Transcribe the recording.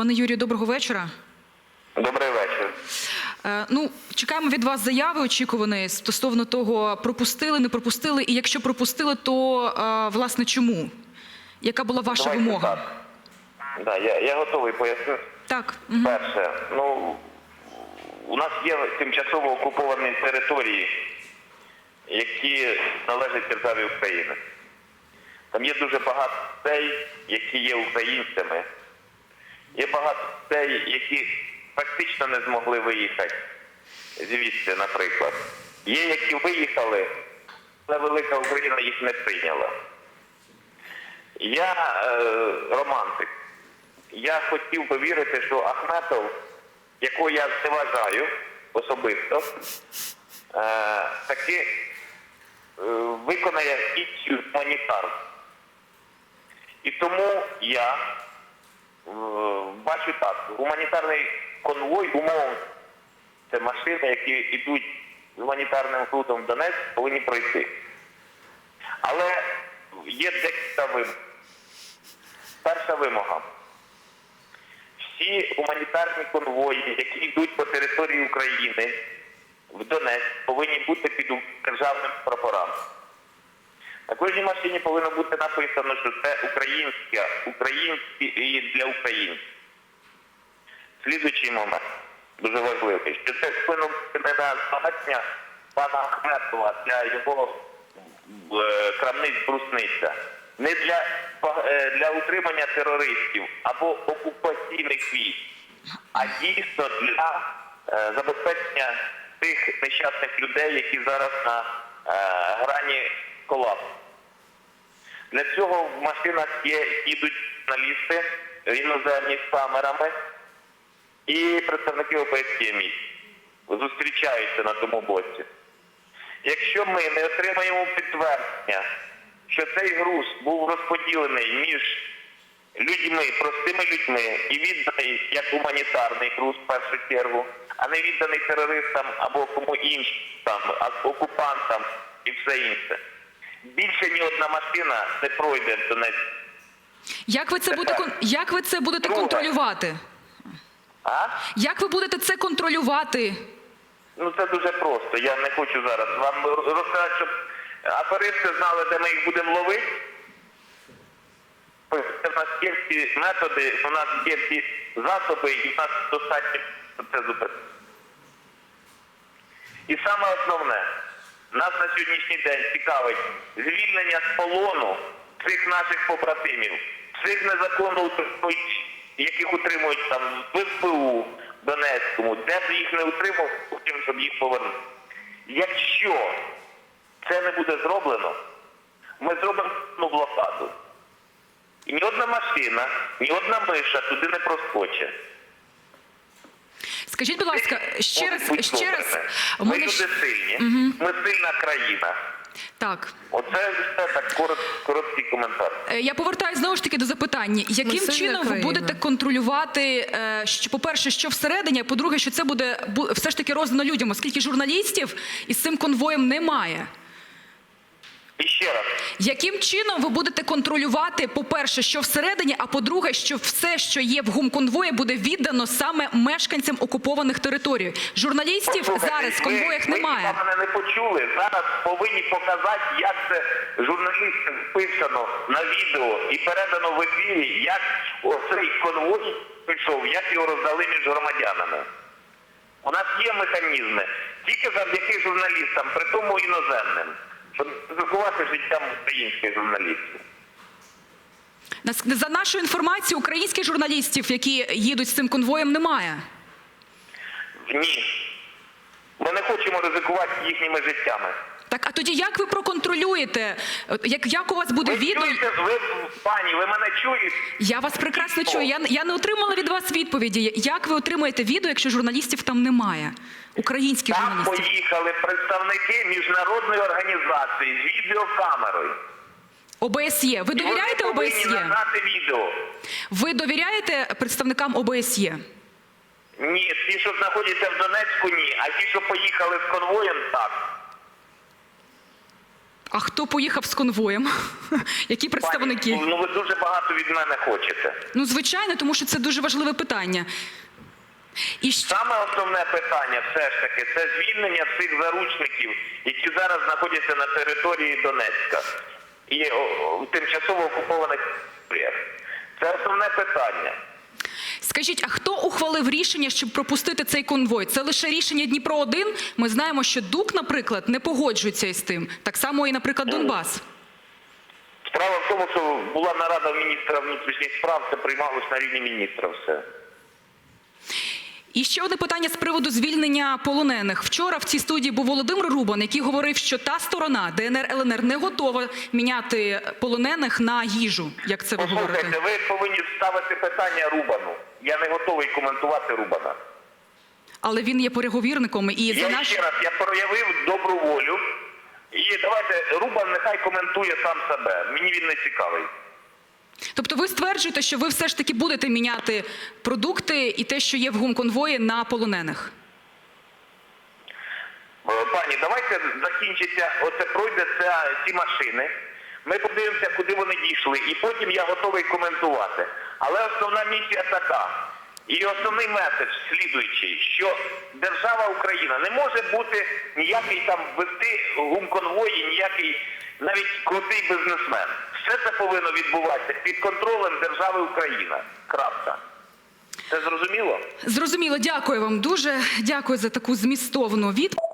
Пане Юрію, доброго вечора. Добрий вечір. Е, ну, чекаємо від вас заяви очікуваної стосовно того, пропустили, не пропустили. І якщо пропустили, то е, власне чому? Яка була ваша Давайте вимога? так. Да, я, я готовий пояснити. Так. мгм. Перше, ну у нас є тимчасово окуповані території, які належать державі України. Там є дуже багато людей, які є українцями. Є багато людей, які фактично не змогли виїхати звідси, наприклад. Є, які виїхали, але велика Україна їх не прийняла. Я е, романтик. Я хотів би вірити, що Ахметов, якого я зневажаю особисто, е, таки е, виконає місію гуманітарну. І тому я бачу так, гуманітарний конвой, умовно, це машини, які йдуть з гуманітарним грудом в Донецьк, повинні пройти. Але є декілька вимог. Перша вимога. Всі гуманітарні конвої, які йдуть по території України в Донецьк, повинні бути під державним прапорами. На кожній машині повинно бути написано, що це українське, українське і для українців. Слідуючий момент, дуже важливий, що це не на збагачення пана Ахметова для його е, крамниць брусниця, не для, е, для утримання терористів або окупаційних військ, а дійсно для е, забезпечення тих нещасних людей, які зараз на е, грані колапсу. Для цього в машинах є їдуть журналісти іноземні з камерами і представники ОПСЄ місць зустрічаються на тому боці. Якщо ми не отримаємо підтвердження, що цей груз був розподілений між людьми, простими людьми і відданий як гуманітарний груз в першу чергу, а не відданий терористам або кому іншим, там, окупантам і все інше. Більше ні одна машина не пройде в Донецьк. Як ви це будете як ви це будете Друге. контролювати? А? Як ви будете це контролювати? Ну це дуже просто. Я не хочу зараз вам розказати, щоб аферисти знали, де ми їх будемо ловити. Це в нас є всі методи, у нас є всі засоби, і в нас достатньо це зупинити. І саме основне, нас на сьогоднішній день цікавить звільнення з полону цих наших побратимів, цих незаконно утримуючих, яких утримують там в СБУ, Донецькому, де б їх не утримав, потім, щоб їх повернути. Якщо це не буде зроблено, ми зробимо блокаду. І ні одна машина, ні одна миша туди не проскочить. Скажіть, будь ласка, ще раз, ще раз. Ми люди сильні, ми сильна країна. Так. Оце так корот, короткий коментар. Е, Я повертаю знову ж таки до запитання. Яким чином ви будете контролювати, е, що, по-перше, що всередині, а по-друге, що це буде бу- все ж таки роздано людям, оскільки журналістів із цим конвоєм немає? І ще раз, Яким чином ви будете контролювати, по-перше, що всередині, а по-друге, що все, що є в гумконвої, буде віддано саме мешканцям окупованих територій? Журналістів Послухайте, зараз в конвоях ви немає. хіба мене не почули. Зараз повинні показати, як це журналістам писано на відео і передано в ефірі, як оцей конвой пішов, як його роздали між громадянами. У нас є механізми тільки завдяки журналістам, при тому іноземним, ризикувати життям українських журналістів. За нашою інформацією, українських журналістів, які їдуть з цим конвоєм, немає. Ні. Ми не хочемо ризикувати їхніми життями. Так, а тоді як ви проконтролюєте? Як, як у вас буде Ви відео? чуєте, ви, пані, ви мене чуєте? Я вас прекрасно чую. Я, я не отримала від вас відповіді. Як ви отримаєте відео, якщо журналістів там немає? Українських Там журналістів. поїхали представники міжнародної організації з відеокамерою. ОБСЄ. Ви довіряєте вони ОБСЄ? відео. Ви довіряєте представникам ОБСЄ? Ні, ті, що знаходяться в Донецьку, ні. А ті, що поїхали з конвоєм, так. А хто поїхав з конвоєм? Які представники? Пані, ну ви дуже багато від мене хочете. Ну, звичайно, тому що це дуже важливе питання. І ще... Саме основне питання все ж таки це звільнення цих заручників, які зараз знаходяться на території Донецька і о, тимчасово окупованих територіях. Це основне питання. Скажіть, а хто ухвалив рішення, щоб пропустити цей конвой? Це лише рішення Дніпро 1 Ми знаємо, що ДУК, наприклад, не погоджується із тим. Так само і, наприклад, Донбас. Справа в тому, що була нарада міністра внутрішніх справ, це приймалось на рівні міністра все. І ще одне питання з приводу звільнення полонених. Вчора в цій студії був Володимир Рубан, який говорив, що та сторона ДНР ЛНР не готова міняти полонених на їжу, як це ви Послухайте, говорите. ви повинні ставити питання Рубану. Я не готовий коментувати Рубана. Але він є переговірником і за Я наш ще раз я проявив добру волю. І давайте Рубан нехай коментує сам себе. Мені він не цікавий. Тобто, ви стверджуєте, що ви все ж таки будете міняти продукти і те, що є в гумконвої, на полонених. Е, Пані, давайте закінчиться, оце пройде ця, ці машини. Ми подивимося, куди вони дійшли, і потім я готовий коментувати. Але основна місія така. І основний меседж слідуючий, що держава Україна не може бути ніякий там вести гумконвої, ніякий навіть крутий бізнесмен. Все це повинно відбуватися під контролем держави Україна. Крапка. Це зрозуміло? Зрозуміло, дякую вам дуже. Дякую за таку змістовну відповідь.